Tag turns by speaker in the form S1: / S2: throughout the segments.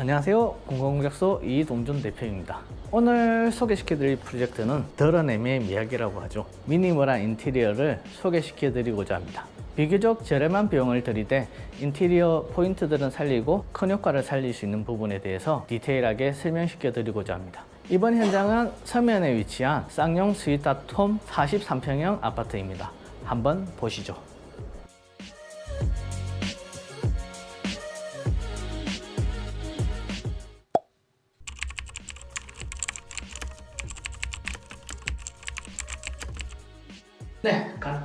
S1: 안녕하세요. 공공공작소 이동준 대표입니다. 오늘 소개시켜드릴 프로젝트는 덜어냄의 미학이라고 하죠. 미니멀한 인테리어를 소개시켜드리고자 합니다. 비교적 저렴한 비용을 들이대 인테리어 포인트들은 살리고 큰 효과를 살릴 수 있는 부분에 대해서 디테일하게 설명시켜 드리고자 합니다. 이번 현장은 서면에 위치한 쌍용 스위타톰 43평형 아파트입니다. 한번 보시죠.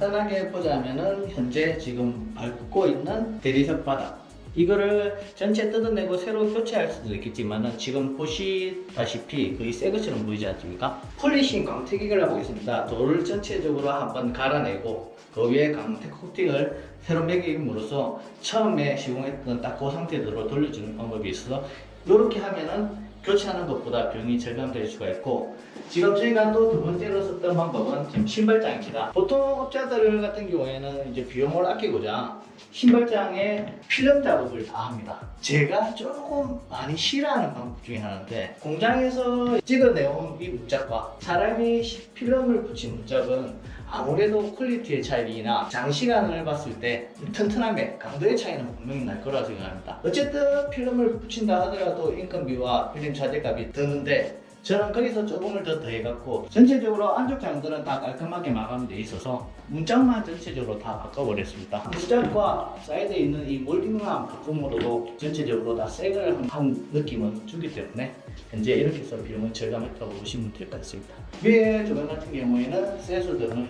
S1: 간단하게 보자면은 현재 지금 밟고 있는 대리석 바닥. 이거를 전체 뜯어내고 새로 교체할 수도 있겠지만은 지금 보시다시피 거의 새 것처럼 보이지 않습니까? 폴리싱 광택기를 하고 있습니다. 돌을 전체적으로 한번 갈아내고 그 위에 광택 코팅을 새로 매김으로써 처음에 시공했던 딱 그 상태대로 돌려주는 방법이 있어서 이렇게 하면은 교체하는 것보다 비용이 절감될 수가 있고 지금 저희가 또 두 번째로 썼던 방법은 지금 신발장입니다. 보통 업자들 같은 경우에는 이제 비용을 아끼고자 신발장에 필름 작업을 다 합니다. 제가 조금 많이 싫어하는 방법 중에 하나인데 공장에서 찍어내온 이 문짝과 사람이 필름을 붙인 문짝은 아무래도 퀄리티의 차이나 장시간을 봤을 때 튼튼함의 강도의 차이는 분명히 날 거라 생각합니다. 어쨌든 필름을 붙인다 하더라도 인건비와 필름 차제값이 드는데 저는 거기서 조금을 더 더해갖고 전체적으로 안쪽 장들은 다 깔끔하게 마감되어 있어서 문짝만 전체적으로 다 바꿔버렸습니다. 문짝과 사이드에 있는 이 몰딩함 부품으로도 전체적으로 다 색을 한 느낌을 주기 때문에 현재 이렇게 해서 비용을 절감했다고 보시면 될 것 같습니다. 위에 조명 같은 경우에는 세수 등을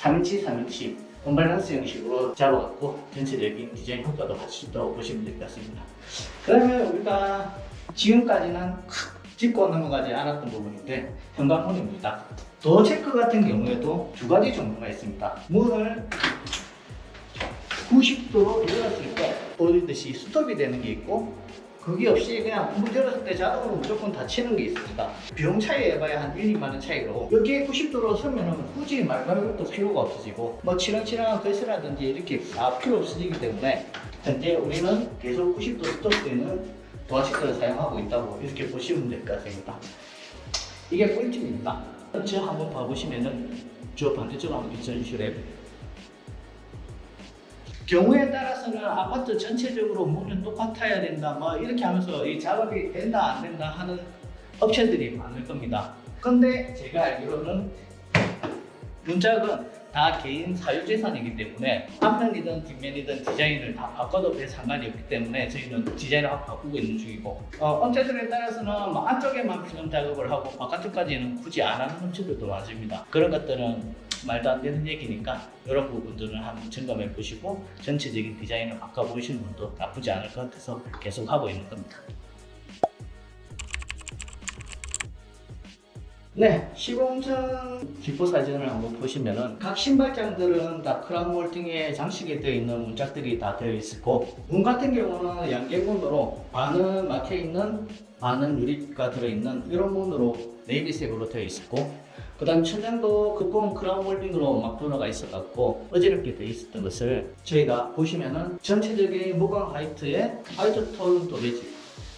S1: 3인치 3인치 언밸런스 형식으로 잡아갖고 전체적인 디자인 효과도 할수 있다고 보시면 될 것 같습니다. 그러면 우리가 지금까지는 짚고 넘어가지 않았던 부분인데 현관문입니다. 도어 체크 같은 경우에도 두 가지 종류가 있습니다. 문을 90도로 열었을 때 보이듯이 스톱이 되는 게 있고 그게 없이 그냥 문 열었을 때 자동으로 무조건 닫히는 게 있습니다. 비용 차이 해봐야 한 1, 2만 원 차이로 여기에 90도로 서면은 굳이 말가는 것도 필요가 없어지고 뭐 치렁치렁한 글씨라든지 이렇게 다 필요 없어지기 때문에 현재 우리는 계속 90도 스톱되는 도화체크를 사용하고 있다고 이렇게 보시면 될 것 같습니다. 이게 꿀팁입니다. 저 한번 봐보시면은 저 반대쪽 한번 비춰주시래요. 경우에 따라서는 아파트 전체적으로 문은 똑같아야 된다, 뭐 이렇게 하면서 이 작업이 된다 안 된다 하는 업체들이 많을 겁니다. 근데 제가 알기로는 문짝은 다 개인 사유재산이기 때문에 앞면이든 뒷면이든 디자인을 다 바꿔도 별 상관이 없기 때문에 저희는 디자인을 확 바꾸고 있는 중이고 어, 업체들에 따라서는 뭐 안쪽에만 필름 작업을 하고 바깥쪽까지는 굳이 안 하는 업체들도 많습니다. 그런 것들은 말도 안 되는 얘기니까 이런 부분들은 한번 점검해 보시고 전체적인 디자인을 바꿔 보시는 것도 나쁘지 않을 것 같아서 계속 하고 있는 겁니다. 네, 시공전 기포 사진을 한번 보시면은 각 신발장들은 다 크라운 몰딩에 장식이 되어 있는 문짝들이 다 되어 있고 문 같은 경우는 양계문으로 반은 막혀 있는 반은 유리가 들어 있는 이런 문으로 네이비색으로 되어 있었고 그다음 천장도 급공 크라운 몰딩으로 막 돌아가 있어갖고 어지럽게 되어 있었던 것을 저희가 보시면은 전체적인 무광 화이트에 화이트 톤 도배지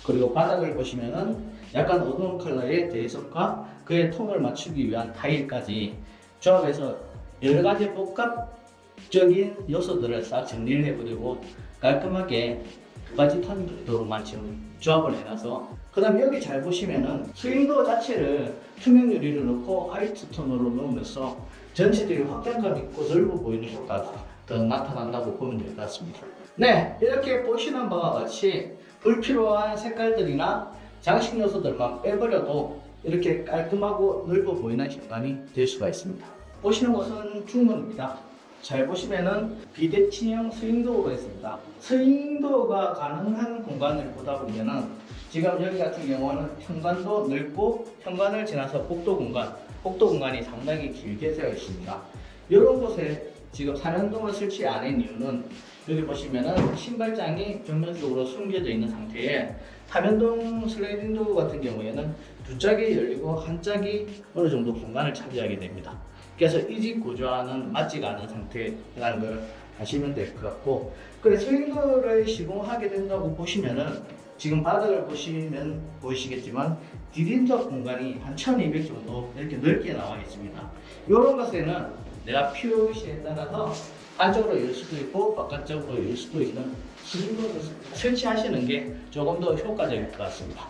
S1: 그리고 바닥을 보시면은 약간 어두운 컬러의 대석과 그의 톤을 맞추기 위한 타일까지 조합해서 여러 가지 복합적인 요소들을 싹 정리를 해버리고 깔끔하게 두 가지 톤으로만 지금 조합을 해놔서 그 다음 여기 잘 보시면은 스윙도 자체를 투명 유리를 넣고 화이트 톤으로 넣으면서 전체적인 확장감 있고 넓어 보이는 효과가 더 나타난다고 보면 될 것 같습니다. 네, 이렇게 보시는 바와 같이 불필요한 색깔들이나 장식 요소들만 빼버려도 이렇게 깔끔하고 넓어 보이는 현관이 될 수가 있습니다. 보시는 곳은 중문입니다. 잘 보시면은 비대칭형 스윙도어가 있습니다. 스윙도어가 가능한 공간을 보다 보면은 지금 여기 같은 경우는 현관도 넓고 현관을 지나서 복도 공간, 복도 공간이 상당히 길게 되어 있습니다. 이런 곳에 지금 사면동을 설치 안 한 이유는 여기 보시면은 신발장이 벽면적으로 숨겨져 있는 상태에 사면동 슬라이딩 도어 같은 경우에는 두 짝이 열리고 한 짝이 어느 정도 공간을 차지하게 됩니다. 그래서 이 집 구조와는 맞지가 않은 상태라는 걸 아시면 될 것 같고 그래 스윙도어를 시공하게 된다고 보시면은 지금 바닥을 보시면 보이시겠지만 디딤석 공간이 한 1200 정도 이렇게 넓게 나와 있습니다. 이런 것에는 내가 필요시에 따라서 안쪽으로 열 수도 있고 바깥쪽으로 열 수도 있는 슬리퍼를 설치하시는 게 조금 더 효과적일 것 같습니다.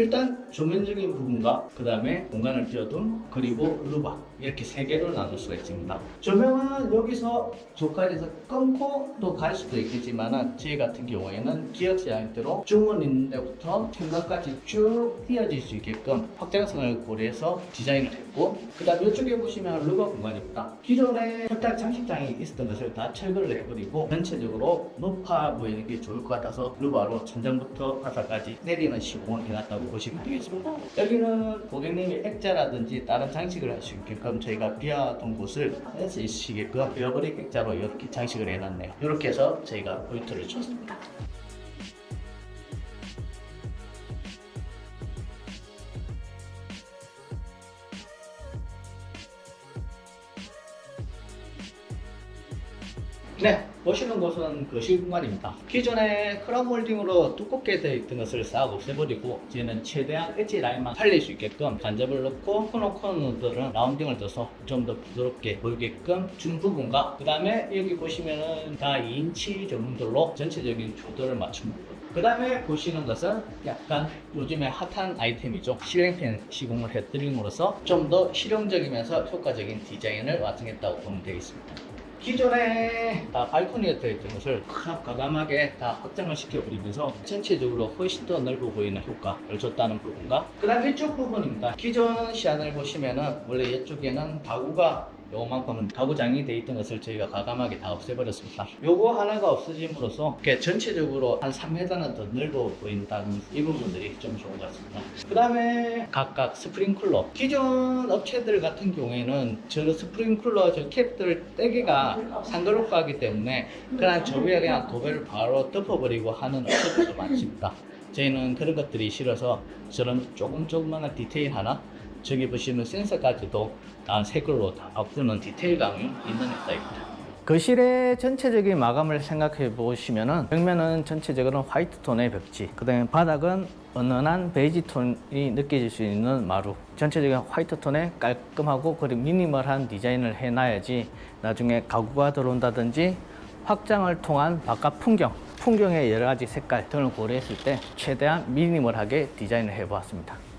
S1: 일단 조면적인 부분과 그 다음에 공간을 비워둔 그리고 루바 이렇게 세 개로 나눌 수가 있습니다. 조명은 여기서 조카에서 끊고 또 갈 수도 있겠지만 저희 같은 경우에는 기억 제한대로 주문 있는 데부터 현관까지 쭉 휘어질 수 있게끔 확장성을 고려해서 디자인을 했고 그 다음 이쪽에 보시면 루바 공간입니다. 기존에 혈당 장식장이 있었던 것을 다 철거를 해버리고 전체적으로 높아 보이는 게 좋을 것 같아서 루바로 천장부터 바닥까지 내리는 시공을 해놨다고 보시면 되겠습니다. 여기는 고객님이 액자라든지 다른 장식을 할 수 있게끔 저희가 비워둔 곳을 할 수 있으시게끔 베어브릭 액자로 이렇게 장식을 해놨네요. 이렇게 해서 저희가 포인트를 줬습니다. 네, 보시는 곳은 거실 공간입니다. 기존에 크라운 몰딩으로 두껍게 되어 있던 것을 싹 없애버리고 이제는 최대한 엣지 라인만 살릴 수 있게끔 간접을 넣고 코너 코너들은 라운딩을 넣어서 좀 더 부드럽게 보이게끔 준 부분과 그 다음에 여기 보시면은 다 2인치 정도로 전체적인 조도를 맞춥니다. 그 다음에 보시는 것은 약간 요즘에 핫한 아이템이죠. 실행팬 시공을 해드림으로써 좀 더 실용적이면서 효과적인 디자인을 완성했다고 보면 되겠습니다. 기존에 다 발코니에 되어있던 것을 딱 과감하게 다 확장을 시켜버리면서 전체적으로 훨씬 더 넓어 보이는 효과를 줬다는 부분과 그 다음 이쪽 부분입니다. 기존 시안을 보시면은 원래 이쪽에는 가구가 요만큼은 가구장이 돼 있던 것을 저희가 과감하게 다 없애버렸습니다. 요거 하나가 없어짐으로써 이렇게 전체적으로 한 3m는 더 넓어 보인다는 이 부분들이 좀 좋은 것 같습니다. 그 다음에 각각 스프링클러. 기존 업체들 같은 경우에는 저 스프링클러 저 캡들 떼개가 상그럽고 하기 때문에 그냥 저 위에 그냥 도배를 바로 덮어버리고 하는 업체들도 많습니다. 저희는 그런 것들이 싫어서 저런 조금 조그마한 디테일 하나 저기 보시면 센서까지도 다 색으로 다 바꾸는 디테일감이 있는 넥타이입니다. 거실의 전체적인 마감을 생각해 보시면은 벽면은 전체적으로 화이트 톤의 벽지, 그다음에 바닥은 은은한 베이지 톤이 느껴질 수 있는 마루. 전체적인 화이트 톤의 깔끔하고 그리고 미니멀한 디자인을 해놔야지 나중에 가구가 들어온다든지 확장을 통한 바깥 풍경, 풍경의 여러 가지 색깔 등을 고려했을 때 최대한 미니멀하게 디자인을 해보았습니다.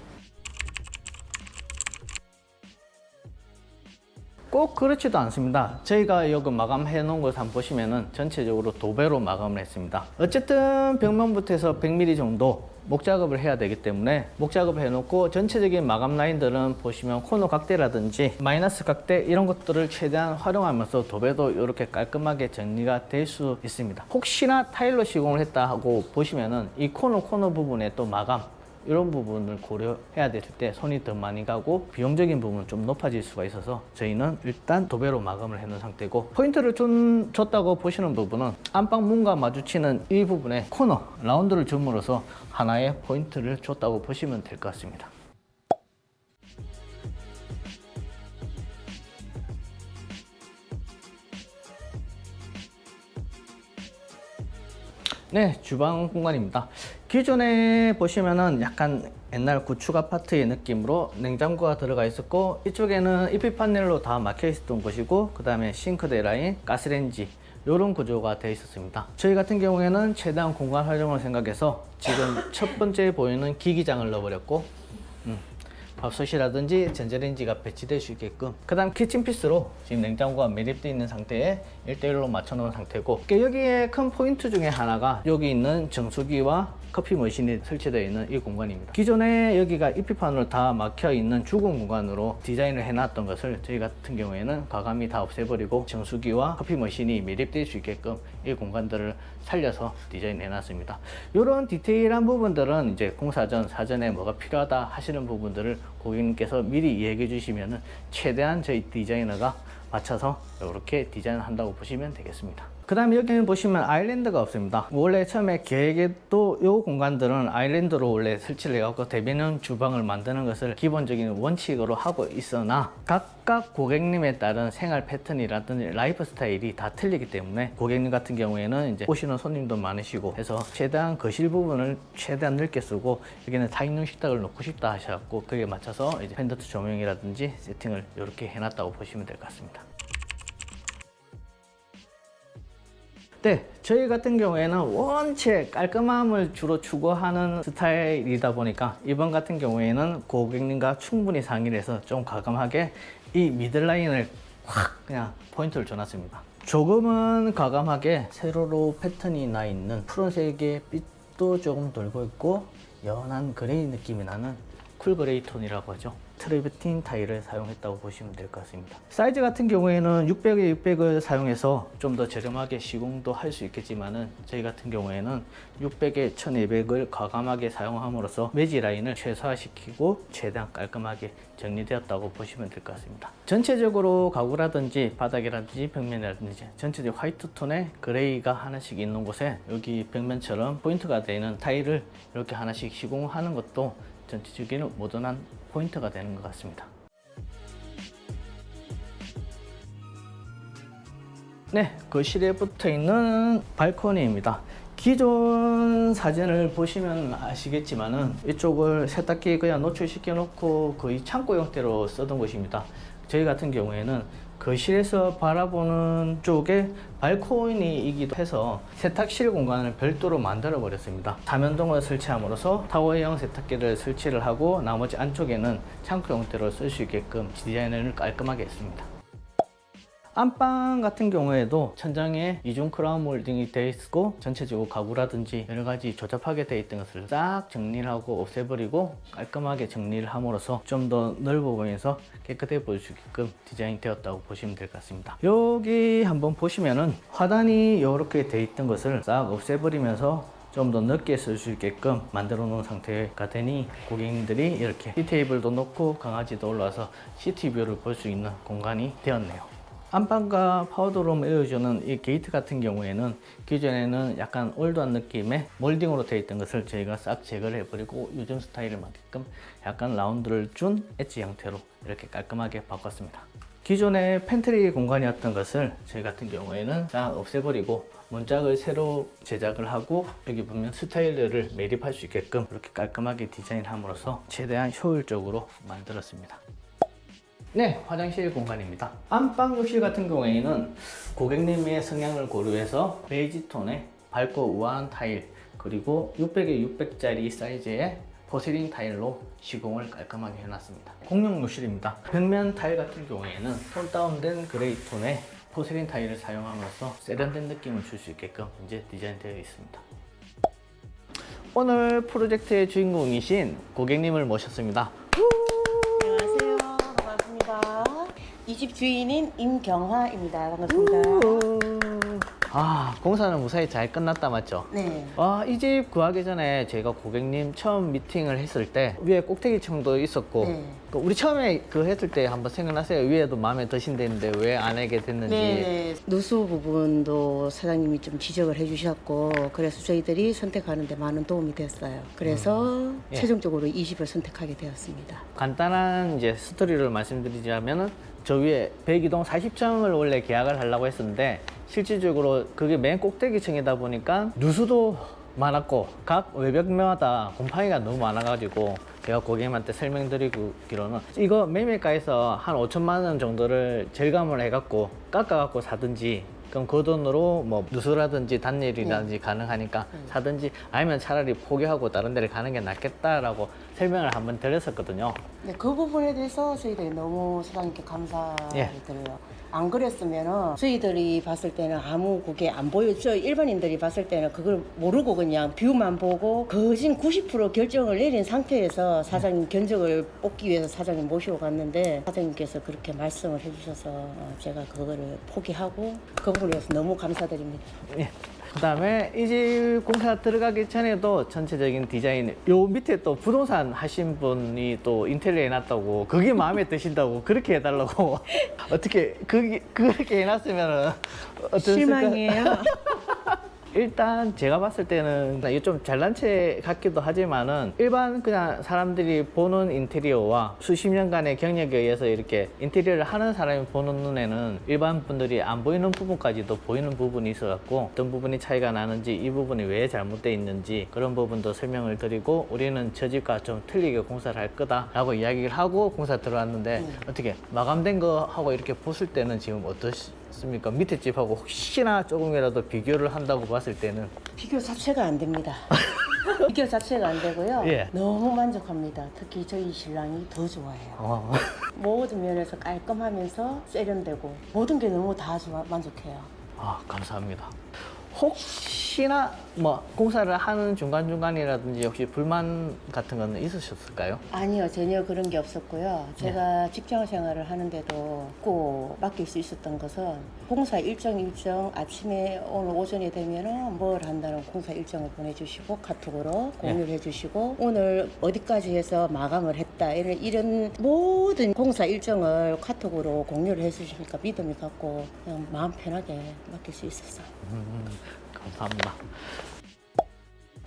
S1: 꼭 그렇지도 않습니다. 저희가 여기 마감해 놓은 것을 한번 보시면은 전체적으로 도배로 마감을 했습니다. 어쨌든 벽면부터 해서 100mm 정도 목 작업을 해야 되기 때문에 목 작업을 해놓고 전체적인 마감 라인들은 보시면 코너 각대라든지 마이너스 각대 이런 것들을 최대한 활용하면서 도배도 이렇게 깔끔하게 정리가 될 수 있습니다. 혹시나 타일로 시공을 했다 하고 보시면은 이 코너 코너 부분에 또 마감 이런 부분을 고려해야 될때 손이 더 많이 가고 비용적인 부분은 좀 높아질 수가 있어서 저희는 일단 도배로 마감을 해놓은 상태고 포인트를 준, 줬다고 보시는 부분은 안방 문과 마주치는 이 부분에 코너 라운드를 줌으로써 하나의 포인트를 줬다고 보시면 될 것 같습니다. 네, 주방 공간입니다. 기존에 보시면은 약간 옛날 구축 아파트의 느낌으로 냉장고가 들어가 있었고 이쪽에는 EP 판넬로 다 막혀 있었던 곳이고 그 다음에 싱크대 라인, 가스레인지 이런 구조가 되어 있었습니다. 저희 같은 경우에는 최대한 공간 활용을 생각해서 지금 첫 번째 보이는 기기장을 넣어버렸고 음, 밥솥이라든지 전자레인지가 배치될 수 있게끔 그 다음 키친피스로 지금 냉장고가 매립되어 있는 상태에 1대1로 맞춰 놓은 상태고 그러니까 여기에 큰 포인트 중에 하나가 여기 있는 정수기와 커피 머신이 설치되어 있는 이 공간입니다 기존에 여기가 입히판으로 다 막혀 있는 죽은 공간으로 디자인을 해놨던 것을 저희 같은 경우에는 과감히 다 없애버리고 정수기와 커피 머신이 매립될 수 있게끔 이 공간들을 살려서 디자인해 놨습니다 이런 디테일한 부분들은 이제 공사 전 사전에 뭐가 필요하다 하시는 부분들을 고객님께서 미리 얘기해 주시면은 최대한 저희 디자이너가 맞춰서 이렇게 디자인을 한다고 보시면 되겠습니다. 그 다음에 여기는 보시면 아일랜드가 없습니다. 원래 처음에 계획에도 이 공간들은 아일랜드로 원래 설치를 해갖고 대변형 주방을 만드는 것을 기본적인 원칙으로 하고 있으나 각각 고객님에 따른 생활 패턴이라든지 라이프 스타일이 다 틀리기 때문에 고객님 같은 경우에는 이제 오시는 손님도 많으시고 해서 최대한 거실 부분을 최대한 넓게 쓰고 여기는 타인용 식탁을 놓고 싶다 하셔갖고 그에 맞춰서 이제 펜더트 조명이라든지 세팅을 이렇게 해놨다고 보시면 될 것 같습니다. 네, 저희 같은 경우에는 원체 깔끔함을 주로 추구하는 스타일이다 보니까 이번 같은 경우에는 고객님과 충분히 상의를 해서 좀 과감하게 이 미들라인을 확 그냥 포인트를 줘놨습니다. 조금은 과감하게 세로로 패턴이 나 있는 푸른색의 빛도 조금 돌고 있고 연한 그레이 느낌이 나는 쿨 그레이 톤이라고 하죠. 트레비틴 타일을 사용했다고 보시면 될 것 같습니다. 사이즈 같은 경우에는 600에 600을 사용해서 좀 더 저렴하게 시공도 할 수 있겠지만은 저희 같은 경우에는 600에 1200을 과감하게 사용함으로써 매지 라인을 최소화시키고 최대한 깔끔하게 정리되었다고 보시면 될 것 같습니다. 전체적으로 가구라든지 바닥이라든지 벽면이라든지 전체적 화이트 톤의 그레이가 하나씩 있는 곳에 여기 벽면처럼 포인트가 되는 타일을 이렇게 하나씩 시공하는 것도 전체적인 모던한 포인트가 되는 것 같습니다. 네, 거실에 붙어 있는 발코니입니다. 기존 사진을 보시면 아시겠지만은 이쪽을 세탁기 그냥 노출시켜 놓고 거의 창고 형태로 쓰던 곳입니다. 저희 같은 경우에는 거실에서 바라보는 쪽에 발코니이기도 해서 세탁실 공간을 별도로 만들어 버렸습니다. 사면동을 설치함으로써 타워형 세탁기를 설치를 하고 나머지 안쪽에는 창고 형태로 쓸 수 있게끔 디자인을 깔끔하게 했습니다. 안방 같은 경우에도 천장에 이중 크라운 몰딩이 되어 있고 전체적으로 가구라든지 여러 가지 조잡하게 되어 있던 것을 싹 정리를 하고 없애버리고 깔끔하게 정리를 함으로써 좀 더 넓어 보이면서 깨끗해 보일 수 있게끔 디자인 되었다고 보시면 될 것 같습니다. 여기 한번 보시면은 화단이 이렇게 되어 있던 것을 싹 없애버리면서 좀더 넓게 쓸 수 있게끔 만들어 놓은 상태가 되니 고객님들이 이렇게 티 테이블도 놓고 강아지도 올라와서 시티 뷰를 볼 수 있는 공간이 되었네요 안방과 파우더룸 에어주는 이 게이트 같은 경우에는 기존에는 약간 올드한 느낌의 몰딩으로 되어 있던 것을 저희가 싹 제거를 해버리고 요즘 스타일에 맞게끔 약간 라운드를 준 엣지 형태로 이렇게 깔끔하게 바꿨습니다. 기존의 팬트리 공간이었던 것을 저희 같은 경우에는 싹 없애버리고 문짝을 새로 제작을 하고 여기 보면 스타일러를 매립할 수 있게끔 이렇게 깔끔하게 디자인함으로써 최대한 효율적으로 만들었습니다. 네, 화장실 공간입니다. 안방 욕실 같은 경우에는 고객님의 성향을 고려해서 베이지 톤의 밝고 우아한 타일 그리고 600에 600짜리 사이즈의 포세린 타일로 시공을 깔끔하게 해놨습니다. 공용 욕실입니다. 벽면 타일 같은 경우에는 톤 다운된 그레이 톤의 포세린 타일을 사용함으로써 세련된 느낌을 줄 수 있게끔 이제 디자인되어 있습니다. 오늘 프로젝트의 주인공이신 고객님을 모셨습니다.
S2: 안녕하세요. 반갑습니다. 이 집 주인인 임경화입니다. 반갑습니다.
S1: 아, 공사는 무사히 잘 끝났다 맞죠?
S2: 네.
S1: 아, 이 집 구하기 전에 제가 고객님 처음 미팅을 했을 때 위에 꼭대기층도 있었고
S2: 네.
S1: 그 우리 처음에 그 했을 때 한번 생각나세요? 위에도 마음에 드신다는데 왜 안 하게 됐는지
S2: 네. 누수 부분도 사장님이 좀 지적을 해주셨고 그래서 저희들이 선택하는데 많은 도움이 됐어요. 그래서
S1: 예.
S2: 최종적으로 이 집을 선택하게 되었습니다.
S1: 간단한 이제 스토리를 말씀드리자면은 저 위에 102동 40층을 원래 계약을 하려고 했었는데 실질적으로 그게 맨 꼭대기층이다 보니까 누수도 많았고 각 외벽마다 곰팡이가 너무 많아가지고 제가 고객님한테 설명드리기로는 이거 매매가에서 한 5천만 원 정도를 절감을 해갖고 깎아갖고 사든지 그럼 그 돈으로 뭐 누수라든지 단열이라든지 가능하니까 사든지 아니면 차라리 포기하고 다른 데를 가는 게 낫겠다라고 설명을 한번 드렸었거든요.
S2: 네, 그 부분에 대해서 저희들이 너무 사장님께 감사를
S1: 예.
S2: 드려요. 안 그랬으면은 저희들이 봤을 때는 아무 그게 안 보였죠. 일반인들이 봤을 때는 그걸 모르고 그냥 뷰만 보고 거진 90% 결정을 내린 상태에서 사장님 견적을 뽑기 위해서 사장님 모시고 갔는데 사장님께서 그렇게 말씀을 해주셔서 어, 제가 그거를 포기하고 그 부분에 대해서 너무 감사드립니다.
S1: 예. 그 다음에 이 집 공사 들어가기 전에도 전체적인 디자인 요 밑에 또 부동산 하신 분이 또 인테리어 해놨다고 그게 마음에 드신다고 그렇게 해달라고 어떻게 그게 그렇게 해놨으면은 어떻습니까?
S2: 실망이에요.
S1: 일단 제가 봤을 때는 이게 좀 잘난 체 같기도 하지만은 일반 그냥 사람들이 보는 인테리어와 수십 년간의 경력에 의해서 이렇게 인테리어를 하는 사람이 보는 눈에는 일반 분들이 안 보이는 부분까지도 보이는 부분이 있어 갖고 어떤 부분이 차이가 나는지 이 부분이 왜 잘못되어 있는지 그런 부분도 설명을 드리고 우리는 저 집과 좀 틀리게 공사를 할 거다 라고 이야기를 하고 공사 들어왔는데 어떻게 마감된 거 하고 이렇게 보실 때는 지금 어 떻습니까? 밑에 집하고 혹시나 조금이라도 비교를 한다고 봤을 때는
S2: 비교 자체가 안 됩니다. 비교 자체가 안 되고요.
S1: 예.
S2: 너무 만족합니다. 특히 저희 신랑이 더 좋아해요.
S1: 어,
S2: 모든 면에서 깔끔하면서 세련되고 모든 게 너무 다 좋아 만족해요.
S1: 아 감사합니다. 혹시 나 뭐 공사를 하는 중간 중간이라든지 혹시 불만 같은 거는 있으셨을까요?
S2: 아니요, 전혀 그런 게 없었고요. 제가 직장 생활을 하는데도 꼭 맡길 수 있었던 것은 공사 일정 일정 아침에 오늘 오전에 되면은 뭘 한다는 공사 일정을 보내주시고 카톡으로 공유를 해주시고 오늘 어디까지 해서 마감을 했다 이런 이런 모든 공사 일정을 카톡으로 공유를 해주시니까 믿음이 갖고 그냥 마음 편하게 맡길 수 있었어 요.
S1: 음, 감사합니다.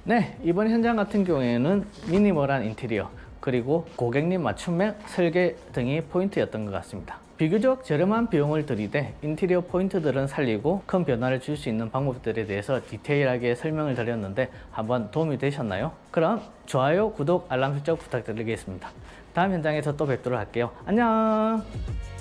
S1: 네, 이번 현장 같은 경우에는 미니멀한 인테리어 그리고 고객님 맞춤형 설계 등이 포인트였던 것 같습니다. 비교적 저렴한 비용을 들이대 인테리어 포인트들은 살리고 큰 변화를 줄 수 있는 방법들에 대해서 디테일하게 설명을 드렸는데 한번 도움이 되셨나요? 그럼 좋아요, 구독, 알람 설정 부탁드리겠습니다. 다음 현장에서 또 뵙도록 할게요. 안녕!